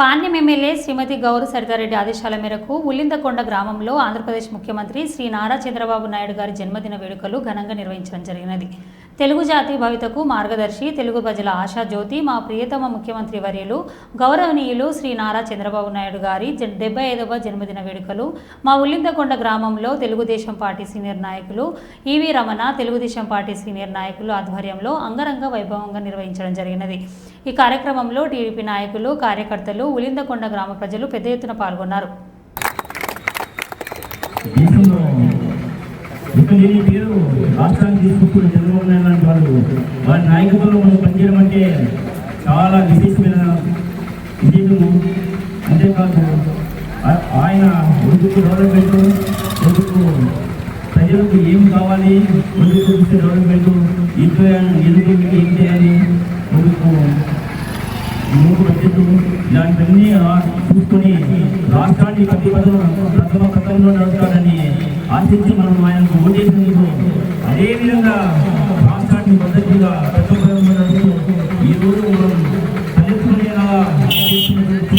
Panyam MLA Srimathi Gouru Saritha Reddy ఆదేశాల మేరకు ఉల్లిందకొండ గ్రామంలో ఆంధ్రప్రదేశ్ ముఖ్యమంత్రి శ్రీ నారా చంద్రబాబు నాయుడు గారి జన్మదిన వేడుకలు ఘనంగా నిర్వహించడం జరిగినది. తెలుగు జాతి భవితకు మార్గదర్శి తెలుగు ప్రజల ఆశా జ్యోతి మా ప్రియతమ ముఖ్యమంత్రి వర్యులు గౌరవనీయులు శ్రీ నారా చంద్రబాబు నాయుడు గారి డెబ్బై ఐదవ జన్మదిన వేడుకలు మా ఉల్లిందకొండ గ్రామంలో తెలుగుదేశం పార్టీ సీనియర్ నాయకులు E V Ramana Telugu Desam party senior నాయకులు ఆధ్వర్యంలో అంగరంగ వైభవంగా నిర్వహించడం జరిగినది. ఈ కార్యక్రమంలో టీడీపీ నాయకులు కార్యకర్తలు ఉలిందకొండ గ్రామ ప్రజలు పెద్ద ఎత్తున పాల్గొన్నారు. ఇక్కడ నేను పేరు రాష్ట్రానికి తీసుకొస్తున్న చంద్రబాబు నాయుడు లాంటి వాళ్ళు వారి నాయకత్వంలో మనం పనిచేయడం అంటే చాలా విశేషమైన విశేషము. అంతేకాదు ఆయన ఒడుకు డెవలప్మెంట్ ఒడుకు ప్రజలకు ఏం కావాలి ఒడుకు చూస్తే డెవలప్మెంట్ ఇంట్లో ఎందుకు ఏం చేయాలి ఒడుకు మూడు బడ్జెట్ ఇలాంటివన్నీ చూసుకొని రాష్ట్రాన్ని ప్రతి పదం ప్రథమ పథంలో నడుపుతాడని ఆశించి మనం ఆయనకు ఓటేసినందుకు అదేవిధంగా రాష్ట్రాన్ని మొదటిగా పెట్టుకోవడం ఈరోజు మనం తలెత్తుకునేలా చేస్తున్నటువంటి